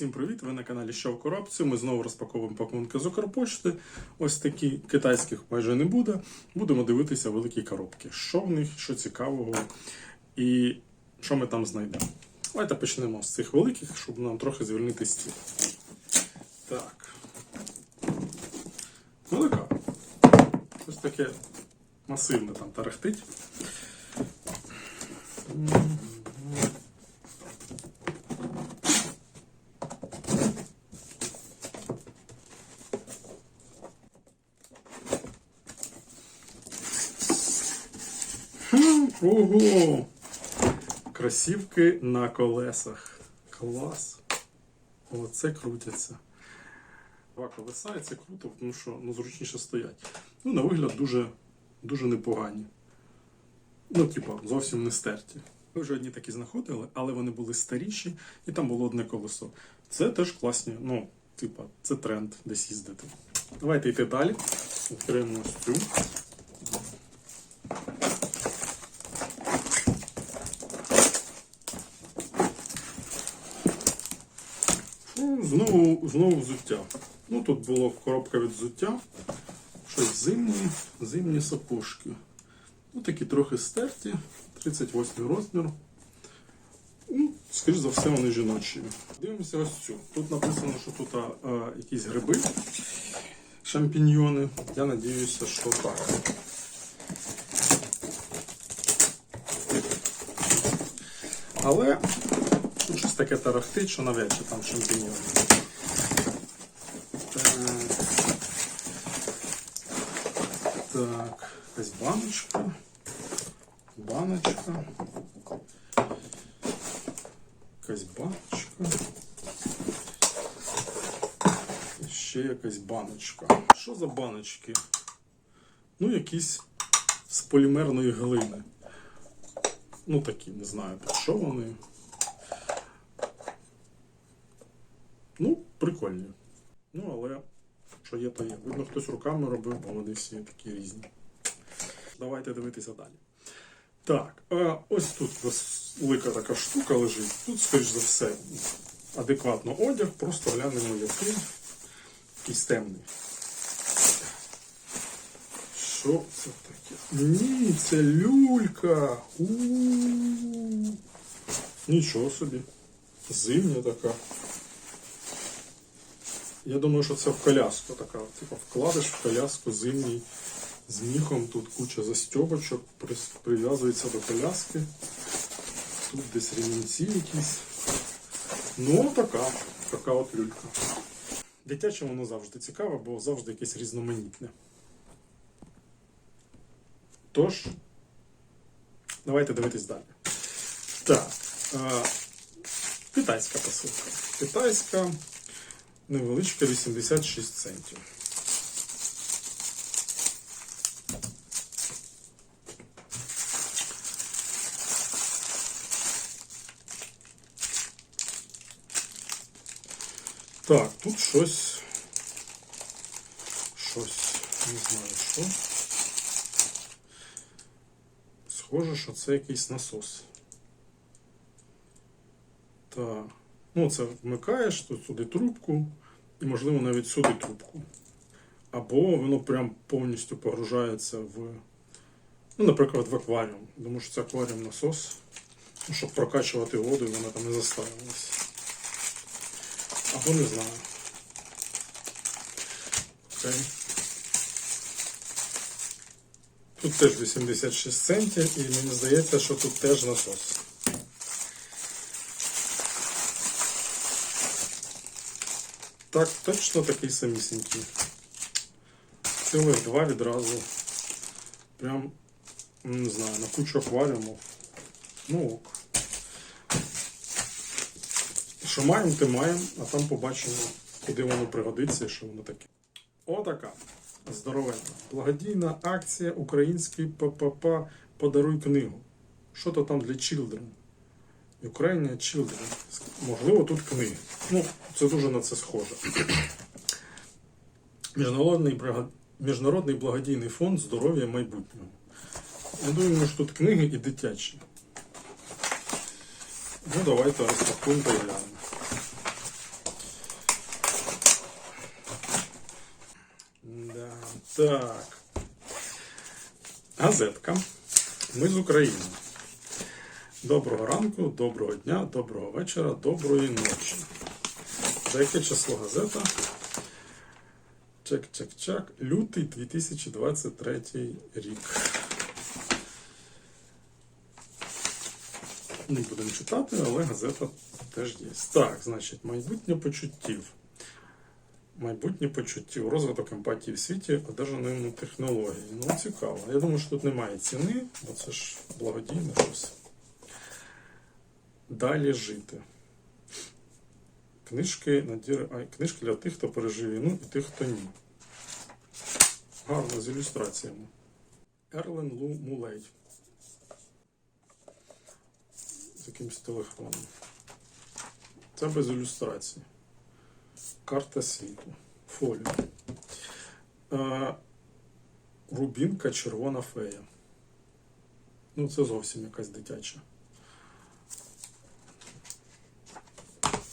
Усім привіт! Ви на каналі Що в коробці. Ми знову розпаковуємо пакунки з Укрпошти. Ось такі китайських майже не буде. Будемо дивитися великі коробки. Що в них, що цікавого і що ми там знайдемо. Давайте почнемо з цих великих, щоб нам трохи звільнити стіл. Так. Велика. Щось таке масивне там тарахтить. Красівки на колесах. Клас. Оце крутяться. Два колеса, і це круто, тому що ну, зручніше стоять. Ну, на вигляд дуже, дуже непогані. Ну, типа, зовсім не стерті. Ми вже одні такі знаходили, але вони були старіші, і там було одне колесо. Це теж класні, ну, типа, це тренд десь їздити. Давайте йти далі. Відкриємо ось цю. Ну, Знову, знову взуття. Ну, тут була коробка від взуття. Щось зимні, зимні сапожки. Ну, такі трохи стерті, 38 розмір. Ну, скоріш за все, вони жіночі. Дивимося ось цю. Тут написано, що тут а, а, якісь гриби, шампіньйони. Я надіюся, що так. Але щось таке тарахтить, що навряд там шампіньйони. Так. Якась баночка. Баночка. Якась баночка. Ще якась баночка. Що за баночки? Ну, якісь з полімерної глини. Ну такі, не знаю, під що вони. Ну, прикольні. Ну, але що є, то є. Видно, хтось руками робив, бо вони всі такі різні. Давайте дивитися далі. Так, ось тут велика така штука лежить. Тут, скоріш за все, адекватно одяг, просто глянемо який. Якийсь темний. Що це таке? Ні, це люлька. У-у-у. Нічого собі. Зимня така. Я думаю, що це в коляску така. Типу вкладиш в коляску зимній з міхом. Тут куча застьобочок, прив'язується до коляски. Тут десь ремінці якісь. Ну, така, така от люлька. Дитяче воно завжди цікаве, бо завжди якесь різноманітне. Тож, давайте дивитись далі. Так. А, китайська посилка. Китайська невеличка 86 центів. Так, тут щось. Щось, не знаю що. Схоже, що це якийсь насос. Так. Ну, це вмикаєш тут сюди трубку, і, можливо, навіть сюди трубку. Або воно прям повністю погружається в, ну, наприклад, в акваріум. Тому що це акваріум насос, ну, щоб прокачувати воду, і вона там не заставилась. Або не знаю. Окей. Тут теж 86 центів, і мені здається, що тут теж насос. Так, точно такий самісінький. Цілих два відразу. Прям, не знаю, на кучу акваріумів. Ну ок. Що маємо, те маємо, а там побачимо, куди воно пригодиться і що воно таке. Отака. Здоровенна. Благодійна акція Український ППП Подаруй книгу. Що то там для Children? Ukraine Children. Можливо, тут книги. Ну, це дуже на це схоже. Міжнародний Міжнародний благодійний фонд здоров'я майбутнього. Я думаю, що тут книги і дитячі. Ну, давайте розпакуємо поглянемо. Да, Так. Газетка. Ми з України. Доброго ранку, доброго дня, доброго вечора, доброї ночі. За яке число газета? Чек-чек-чек. Лютий 2023 рік. Не будемо читати, але газета теж є. Так, значить, майбутнє почуттів. Майбутнє почуттів, розвиток емпатії в світі, одержаними технології. Ну, цікаво. Я думаю, що тут немає ціни, бо це ж благодійне щось. Далі жити. Книжки, надір... а, книжки для тих, хто пережив війну і тих, хто ні. Гарно з ілюстраціями. Ерлен Лу Мулей. З якимось телефоном. Це без ілюстрації. Карта світу. Фоліо. Е, Рубінка Червона фея. Ну, це зовсім якась дитяча.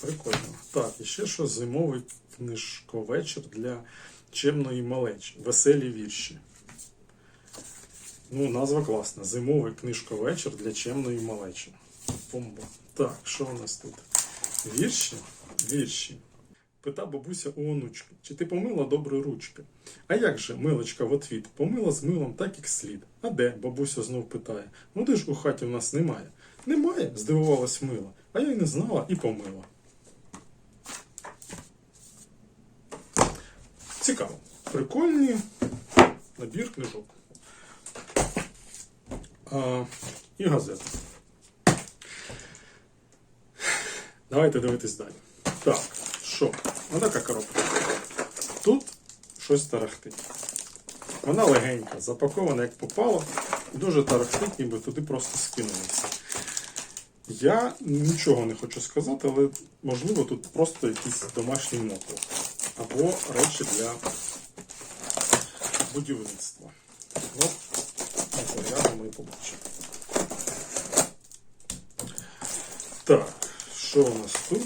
Прикольно. Так, і ще що зимовий книжковечір для чемної малечі. Веселі вірші. Ну, назва класна. Зимовий книжковечір для чемної малечі. Бомба. Так, що у нас тут? Вірші? Вірші. Пита бабуся у онучки, чи ти помила добре ручки? А як же, милочка, в отвіт, помила з милом так, як слід. А де? бабуся знов питає. Ну де ж у хаті в нас немає? Немає, здивувалась мила. А я й не знала і помила. Цікаво. Прикольний набір книжок. А, і газета. Давайте дивитись далі. Так, що? Вона така коробка. Тут щось тарахтить. Вона легенька, запакована як попало, дуже тарахтить, ніби туди просто скинулися. Я нічого не хочу сказати, але можливо тут просто якийсь домашній мотлох. Або речі для будівництва. Ну, ми поглянемо і побачимо. Так, що у нас тут?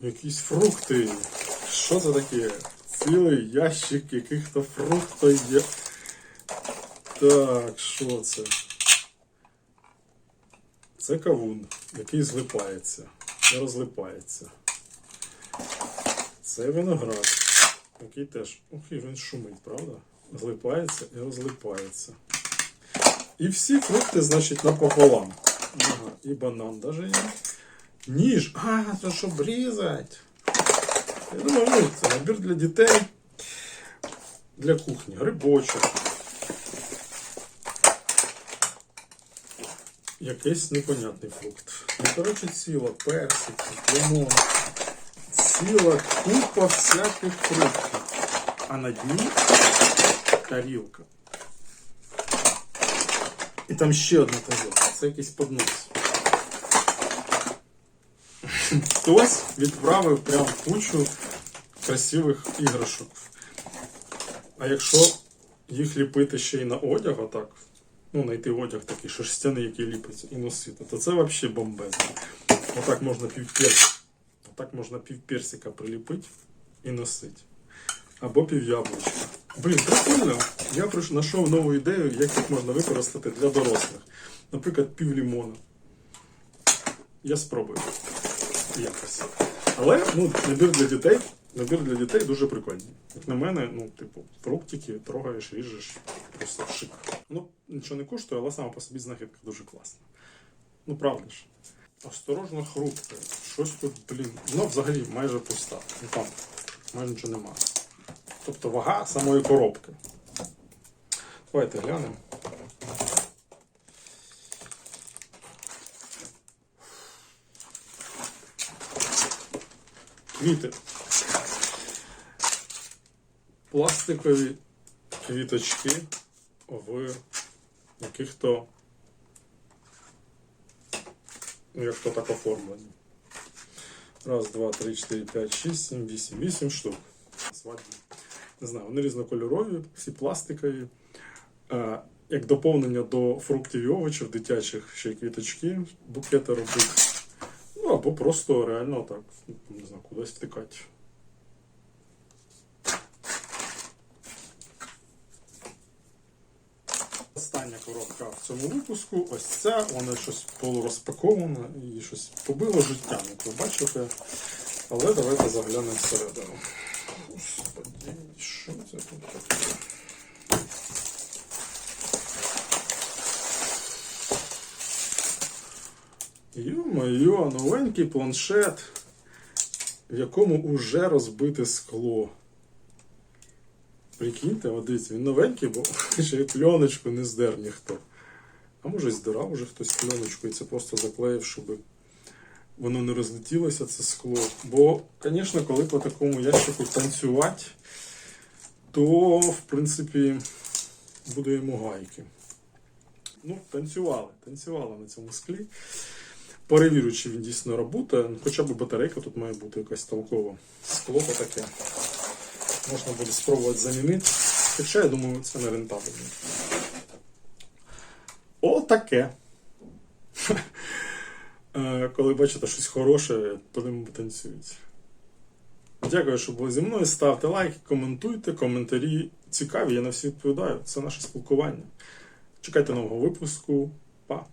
Якісь фрукти. Що це таке? Цілий ящик яких-то фруктів є. Так, що це? Це кавун, який злипається і розлипається. Це виноград, який теж. Ух, і він шумить, правда? Злипається і розлипається. І всі фрукти, значить, напополам. Ага, і банан даже є. Ніж. А, це щоб різати. Я думаю, ну, це набір для дітей. Для кухні. Грибочок. Якийсь непонятний фрукт. Ну, коротше, ціла персики, лимон. Ціла купа всяких фруктів. А на дні тарілка. І там ще одна тарілка. Це якийсь поднос. Хтось відправив прям кучу красивих іграшок. А якщо їх ліпити ще й на одяг, отак, ну, знайти одяг такий шерстяний, який ліпиться, і носити, то це взагалі бомбезно. Отак можна півперсика, отак можна півперсика приліпити і носити. Або пів'яблучка. Блін, прикольно. Я знайшов нову ідею, як їх можна використати для дорослих. Наприклад, пів лімона. Я спробую якось. Але ну, набір для дітей, набір для дітей дуже прикольний. Як на мене, ну, типу, фруктики трогаєш, ріжеш, просто шик. Ну, нічого не коштує, але сама по собі знахідка дуже класна. Ну, правда ж. Осторожно хрупке. Щось тут, блін, ну взагалі майже пуста. Ну там майже нічого немає. Тобто вага самої коробки. Давайте глянемо. Квіти. Пластикові квіточки в яких-то. Ну, як то так оформлені. Раз, два, три, чотири, п'ять, шість, сім, вісім. Вісім штук. Свадьбі. Не знаю, вони різнокольорові, всі пластикові. А, як доповнення до фруктів і овочів дитячих, ще й квіточки, букети робити. Ну, або просто реально так, не знаю, кудись втикати. Цьому випуску. Ось ця, вона щось полурозпакована і щось побило життя, як ви. Але давайте заглянемо всередину. Господи, що це тут таке? Йо-моє, новенький планшет, в якому уже розбите скло. Прикиньте, от дивіться, він новенький, бо ще й пленочку не здер ніхто. А може й здирав уже хтось пленочку і це просто заклеїв, щоб воно не розлетілося, це скло. Бо, звісно, коли по такому ящику танцювати, то, в принципі, буде йому гайки. Ну, танцювали, танцювали на цьому склі. Перевірю, чи він дійсно працює. Хоча б батарейка тут має бути якась толкова. Скло таке. Можна буде спробувати замінити. Хоча, я думаю, це не рентабельно. Отаке. Е, Коли бачите щось хороше, то ним танцюють. Дякую, що були зі мною. Ставте лайки, коментуйте, коментарі цікаві, я на всі відповідаю. Це наше спілкування. Чекайте нового випуску. Па!